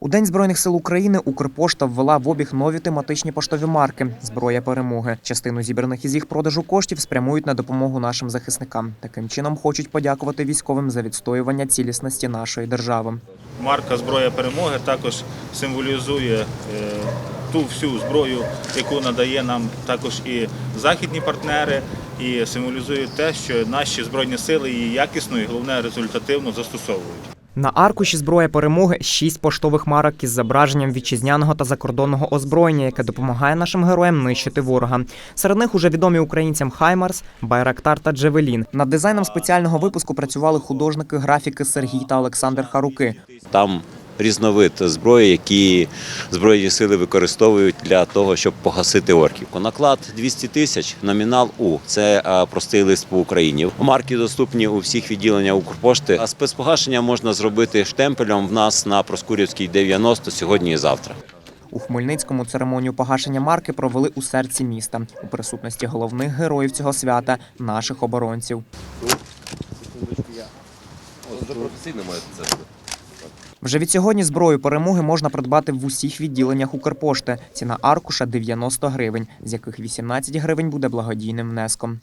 У День Збройних сил України Укрпошта ввела в обіг нові тематичні поштові марки Зброя перемоги. Частину зібраних із їх продажу коштів спрямують на допомогу нашим захисникам. Таким чином хочуть подякувати військовим за відстоювання цілісності нашої держави. Марка Зброя перемоги також символізує е, ту всю зброю, яку надає нам також і західні партнери, і символізує те, що наші збройні сили її якісно і головне результативно застосовують. На аркуші зброя перемоги шість поштових марок із зображенням вітчизняного та закордонного озброєння, яке допомагає нашим героям нищити ворога. Серед них уже відомі українцям Хаймарс, Байрактар та Джевелін. Над дизайном спеціального випуску працювали художники графіки Сергій та Олександр Харуки. Там різновид зброї, які збройні сили використовують для того, щоб погасити орків. Наклад 200 тисяч, номінал У. Це простий лист по Україні. Марки доступні у всіх відділеннях Укрпошти. А спецпогашення можна зробити штемпелем в нас на Проскурівській 90 сьогодні і завтра. У Хмельницькому церемонію погашення марки провели у серці міста у присутності головних героїв цього свята наших оборонців. Вже професійно маєте це. Вже від сьогодні зброю перемоги можна придбати в усіх відділеннях Укрпошти. Ціна аркуша 90 гривень, з яких 18 гривень буде благодійним внеском.